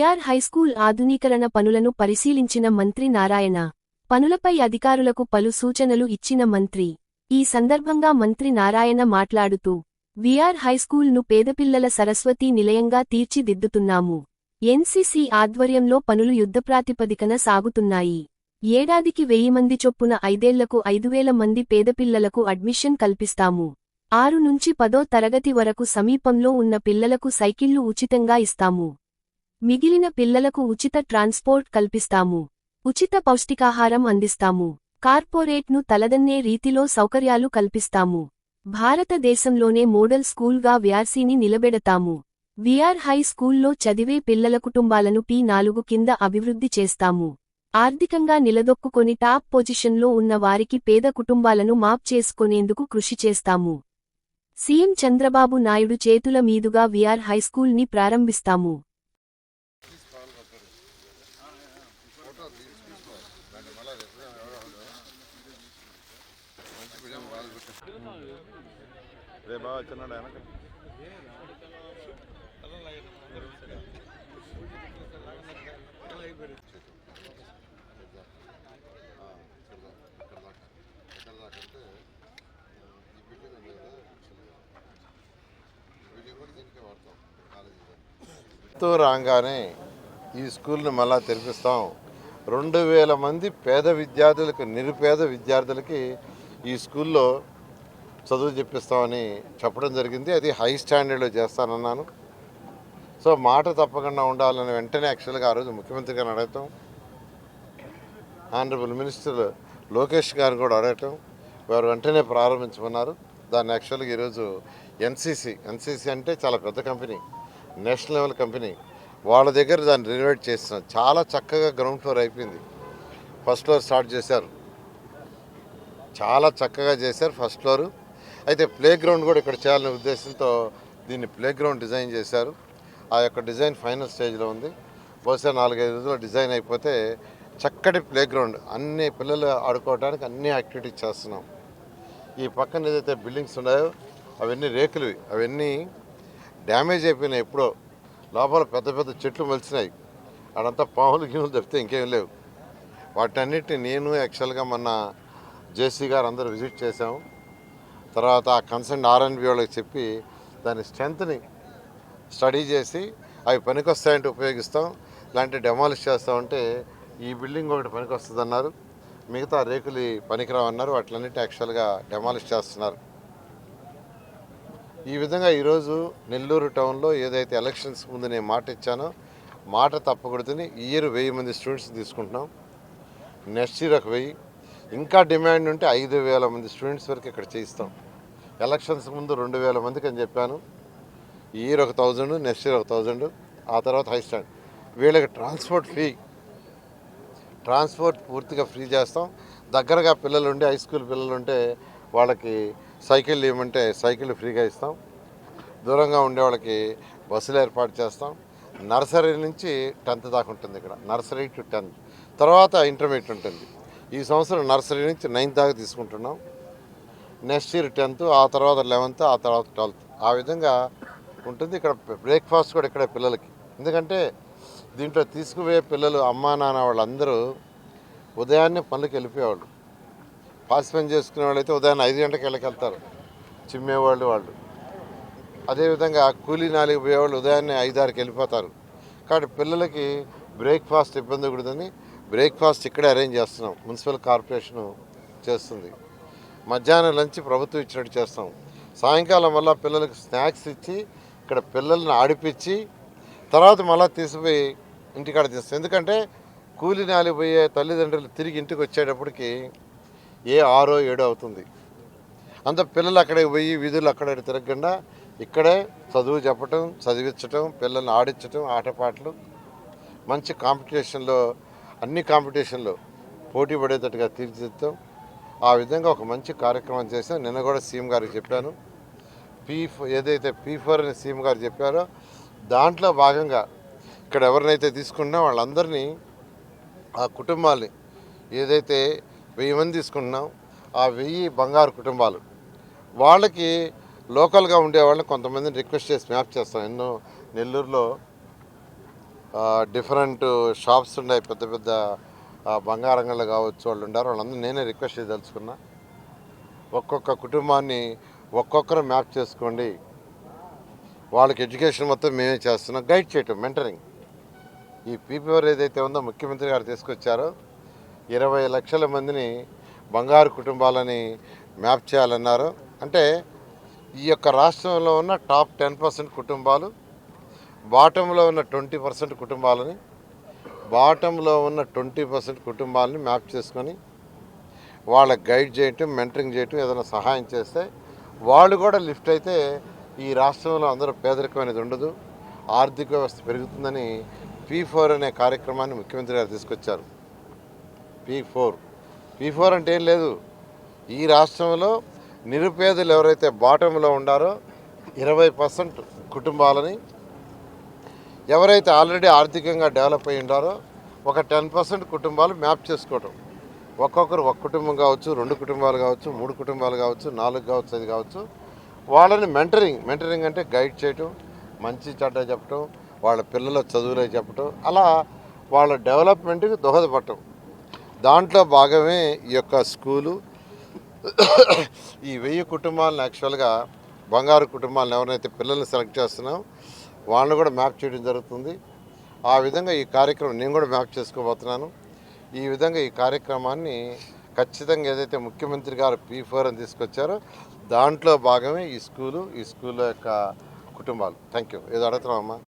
VR high school ఆధునీకరణ పనులను పరిశీలించిన మంత్రి నారాయణ పనులపై అధికారులకు పలు సూచనలు ఇచ్చిన మంత్రి. ఈ సందర్భంగా మంత్రి నారాయణ మాట్లాడుతూ విఆర్ హైస్కూల్ను పేదపిల్లల సరస్వతీ నిలయంగా తీర్చిదిద్దుతున్నాము. ఎన్సీసీ ఆధ్వర్యంలో పనులు యుద్ధప్రాతిపదికన సాగుతున్నాయి. ఏడాదికి వెయ్యి మంది చొప్పున ఐదేళ్ళకు ఐదువేల మంది పేదపిల్లలకు అడ్మిషన్ కల్పిస్తాము. ఆరు నుంచి పదో తరగతి వరకు సమీపంలో ఉన్న పిల్లలకు సైకిళ్ళు ఉచితంగా ఇస్తాము. మిగిలిన పిల్లలకు ఉచిత ట్రాన్స్పోర్ట్ కల్పిస్తాము. ఉచిత పౌష్టికాహారం అందిస్తాము. కార్పొరేట్ను తలదన్నే రీతిలో సౌకర్యాలు కల్పిస్తాము. భారతదేశంలోనే మోడల్ స్కూల్గా వ్యార్సీని నిలబెడతాము. విఆర్ హై స్కూల్లో చదివే పిల్లల కుటుంబాలను పి నాలుగు కింద అభివృద్ధి చేస్తాము. ఆర్థికంగా నిలదొక్కుకొని టాప్ పొజిషన్లో ఉన్న వారికి పేద కుటుంబాలను మాప్ చేసుకునేందుకు కృషి చేస్తాము. సీఎం చంద్రబాబు నాయుడు చేతుల మీదుగా విఆర్ హైస్కూల్ని ప్రారంభిస్తాము. రే బాగా వచ్చినాడు వెనక తో రాగానే ఈ స్కూల్ని మళ్ళా తెరిపిస్తాం. రెండు వేల మంది పేద విద్యార్థులకు నిరుపేద విద్యార్థులకి ఈ స్కూల్లో చదువు చెప్పిస్తామని చెప్పడం జరిగింది. అది హై స్టాండర్డ్లో చేస్తానన్నాను. సో మాట తప్పకుండా ఉండాలని వెంటనే యాక్చువల్గా ఆ రోజు ముఖ్యమంత్రి గారిని అడగటం ఆనరబుల్ మినిస్టర్ లోకేష్ గారిని కూడా అడగటం వారు వెంటనే ప్రారంభించమన్నారు. దాన్ని యాక్చువల్గా ఈరోజు ఎన్సీసీ ఎన్సీసీ అంటే చాలా పెద్ద కంపెనీ నేషనల్ లెవెల్ కంపెనీ. వాళ్ళ దగ్గర దాన్ని రినోవేట్ చేస్తున్నారు చాలా చక్కగా గ్రౌండ్ ఫ్లోర్ అయిపోయింది. ఫస్ట్ ఫ్లోర్ స్టార్ట్ చేశారు. చాలా చక్కగా చేశారు ఫస్ట్ ఫ్లోరు. అయితే ప్లే గ్రౌండ్ కూడా ఇక్కడ చేయాలనే ఉద్దేశంతో దీన్ని ప్లే గ్రౌండ్ డిజైన్ చేశారు. ఆ యొక్క డిజైన్ ఫైనల్ స్టేజ్లో ఉంది. బహుశా నాలుగైదు రోజుల్లో డిజైన్ అయిపోతే చక్కటి ప్లే గ్రౌండ్ అన్ని పిల్లలు ఆడుకోవడానికి అన్ని యాక్టివిటీస్ చేస్తున్నాం. ఈ పక్కన ఏదైతే బిల్డింగ్స్ ఉన్నాయో అవన్నీ రేకులు అవన్నీ డ్యామేజ్ అయిపోయినాయి ఎప్పుడో. లోపల పెద్ద పెద్ద చెట్లు మలిచినాయి. అడంతా పాములు గిన్నెలు తప్పితే ఇంకేం లేవు. వాటన్నిటిని నేను యాక్చువల్గా మొన్న జేసీ గారు అందరూ విజిట్ చేశాము. తర్వాత ఆ కన్సర్న్ ఆర్ఎన్బి వాళ్ళకి చెప్పి దాని స్ట్రెంత్ని స్టడీ చేసి అవి పనికొస్తాయంటే ఉపయోగిస్తాం ఇలాంటి డెమాలిష్ చేస్తామంటే ఈ బిల్డింగ్ ఒకటి పనికొస్తుంది అన్నారు మిగతా రేకులు పనికిరావన్నారు వాటిలన్నిటి యాక్చువల్గా డెమాలిష్ చేస్తున్నారు. ఈ విధంగా ఈరోజు నెల్లూరు టౌన్లో ఏదైతే ఎలక్షన్స్ ముందు నేను మాట ఇచ్చానో మాట తప్పకూడదని ఇయర్ వెయ్యి మంది స్టూడెంట్స్ తీసుకుంటున్నాం. నెక్స్ట్ ఇయర్ ఒక వెయ్యి. ఇంకా డిమాండ్ ఉంటే ఐదు వేల మంది స్టూడెంట్స్ వరకు ఇక్కడ చేయిస్తాం. ఎలక్షన్స్ ముందు రెండు వేల మందికి అని చెప్పాను. ఈ ఇయర్ ఒక థౌజండ్ నెక్స్ట్ ఇయర్ ఒక థౌజండ్ ఆ తర్వాత హై స్టాండ్. వీళ్ళకి ట్రాన్స్పోర్ట్ ఫ్రీ. ట్రాన్స్పోర్ట్ పూర్తిగా ఫ్రీ చేస్తాం. దగ్గరగా పిల్లలు ఉండి హై స్కూల్ పిల్లలు ఉంటే వాళ్ళకి సైకిల్ ఇవ్వమంటే సైకిల్ ఫ్రీగా ఇస్తాం. దూరంగా ఉండే వాళ్ళకి బస్సులు ఏర్పాటు చేస్తాం. నర్సరీ నుంచి టెన్త్ దాకా ఉంటుంది ఇక్కడ. Nursery to tenth. తర్వాత ఇంటర్మీడియట్ ఉంటుంది. ఈ సంవత్సరం నర్సరీ నుంచి నైన్త్ దాకా తీసుకుంటున్నాం. నెక్స్ట్ ఇయర్ టెన్త్ ఆ తర్వాత లెవెన్త్ ఆ తర్వాత ట్వెల్త్. ఆ విధంగా ఉంటుంది. ఇక్కడ బ్రేక్ఫాస్ట్ కూడా ఇక్కడ పిల్లలకి. ఎందుకంటే దీంట్లో తీసుకుపోయే పిల్లలు అమ్మా నాన్న వాళ్ళందరూ ఉదయాన్నే పనులకు వెళ్ళిపోయేవాళ్ళు. పాస్ పని చేసుకునే వాళ్ళు అయితే ఉదయాన్నే ఐదు గంటలకు వెళ్ళకెళ్తారు చిమ్మేవాళ్ళు వాళ్ళు. అదేవిధంగా కూలీ నాలుగు పోయేవాళ్ళు ఉదయాన్నే ఐదారుకి వెళ్ళిపోతారు. కాబట్టి పిల్లలకి బ్రేక్ఫాస్ట్ ఇబ్బంది కూడదని బ్రేక్ఫాస్ట్ ఇక్కడే అరేంజ్ చేస్తున్నాం. మున్సిపల్ కార్పొరేషన్ చేస్తుంది. మధ్యాహ్నం లంచ్ ప్రభుత్వం ఇచ్చినట్టు చేస్తాం. సాయంకాలం వల్ల పిల్లలకు స్నాక్స్ ఇచ్చి ఇక్కడ పిల్లల్ని ఆడిపించి తర్వాత మళ్ళీ తీసిపోయి ఇంటికాడ తీస్తాం ఎందుకంటే కూలి నాలిపోయే తల్లిదండ్రులు తిరిగి ఇంటికి వచ్చేటప్పటికి ఏ ఆరో ఏడో అవుతుంది. అంత పిల్లలు అక్కడికి పోయి వీధులు అక్కడ తిరగకుండా ఇక్కడే చదువు చెప్పటం చదివించటం పిల్లల్ని ఆడించటం ఆటపాటలు మంచి కాంపిటీషన్లో అన్ని కాంపిటీషన్లో పోటీ పడేటట్టుగా తీర్చిదిద్దాం. ఆ విధంగా ఒక మంచి కార్యక్రమం చేసాం నిన్న కూడా సీఎం గారికి చెప్పాను. పీ ఏదైతే పీ ఫోర్ అని సీఎం గారు చెప్పారో దాంట్లో భాగంగా ఇక్కడ ఎవరినైతే తీసుకున్నా వాళ్ళందరినీ ఆ కుటుంబాల్ని ఏదైతే వెయ్యి మంది తీసుకుంటున్నాం ఆ వెయ్యి బంగారు కుటుంబాలు. వాళ్ళకి లోకల్గా ఉండేవాళ్ళని కొంతమందిని రిక్వెస్ట్ చేసి మ్యాప్ చేస్తాం. ఎన్నో నెల్లూరులో డిఫరెంట్ షాప్స్ ఉన్నాయి పెద్ద పెద్ద బంగారంగా బంగారంగళ్ళు కావచ్చు వాళ్ళు ఉండారు వాళ్ళందరూ నేనే రిక్వెస్ట్ చేయదలుచుకున్నా ఒక్కొక్క కుటుంబాన్ని ఒక్కొక్కరు మ్యాప్ చేసుకోండి. వాళ్ళకి ఎడ్యుకేషన్ మొత్తం మేమే చేస్తున్నాం గైడ్ చేయటం మెంటరింగ్ ఈ పీపీఆర్ ఏదైతే ఉందో ముఖ్యమంత్రి గారు తీసుకొచ్చారో ఇరవై లక్షల మందిని బంగారు కుటుంబాలని మ్యాప్ చేయాలన్నారు. అంటే ఈ యొక్క రాష్ట్రంలో ఉన్న టాప్ టెన్ పర్సెంట్ కుటుంబాలు బాటంలో ఉన్న ట్వంటీ పర్సెంట్ కుటుంబాలని బాటంలో ఉన్న ట్వంటీ పర్సెంట్ కుటుంబాలని మ్యాప్ చేసుకొని వాళ్ళకి గైడ్ చేయటం మెంటరింగ్ చేయటం ఏదైనా సహాయం చేస్తే వాళ్ళు కూడా లిఫ్ట్ అయితే ఈ రాష్ట్రంలో అందరూ పేదరికం అనేది ఉండదు ఆర్థిక వ్యవస్థ పెరుగుతుందని పీ ఫోర్ అనే కార్యక్రమాన్ని ముఖ్యమంత్రి గారు తీసుకొచ్చారు. P four. పీ ఫోర్ అంటే ఏం లేదు. ఈ రాష్ట్రంలో నిరుపేదలు ఎవరైతే బాటంలో ఉండారో ఇరవై పర్సెంట్ కుటుంబాలని ఎవరైతే ఆల్రెడీ ఆర్థికంగా డెవలప్ అయి ఉండారో ఒక టెన్ పర్సెంట్ కుటుంబాలు మ్యాప్ చేసుకోవటం. ఒక్కొక్కరు ఒక కుటుంబం కావచ్చు రెండు కుటుంబాలు కావచ్చు మూడు కుటుంబాలు కావచ్చు నాలుగు కావచ్చు అది కావచ్చు. వాళ్ళని మెంటరింగ్ మెంటరింగ్ అంటే గైడ్ చేయటం మంచి చెడ్డ చెప్పటం వాళ్ళ పిల్లల చదువులే చెప్పటం అలా వాళ్ళ డెవలప్మెంట్కి దోహదపడటం. దాంట్లో భాగమే ఈ యొక్క స్కూలు. ఈ వెయ్యి కుటుంబాలను యాక్చువల్గా బంగారు కుటుంబాలను ఎవరైతే పిల్లల్ని సెలెక్ట్ చేస్తున్నాం వాళ్ళని కూడా మ్యాప్ చేయడం జరుగుతుంది. ఆ విధంగా ఈ కార్యక్రమం నేను కూడా మ్యాప్ చేసుకోబోతున్నాను. ఈ విధంగా ఈ కార్యక్రమాన్ని ఖచ్చితంగా ఏదైతే ముఖ్యమంత్రి గారు పీ ఫోర్ అని తీసుకొచ్చారో దాంట్లో భాగమే ఈ స్కూలు ఈ స్కూల్ యొక్క కుటుంబాలు. థ్యాంక్ యూ ఏదో అడుగుతున్నామమ్మా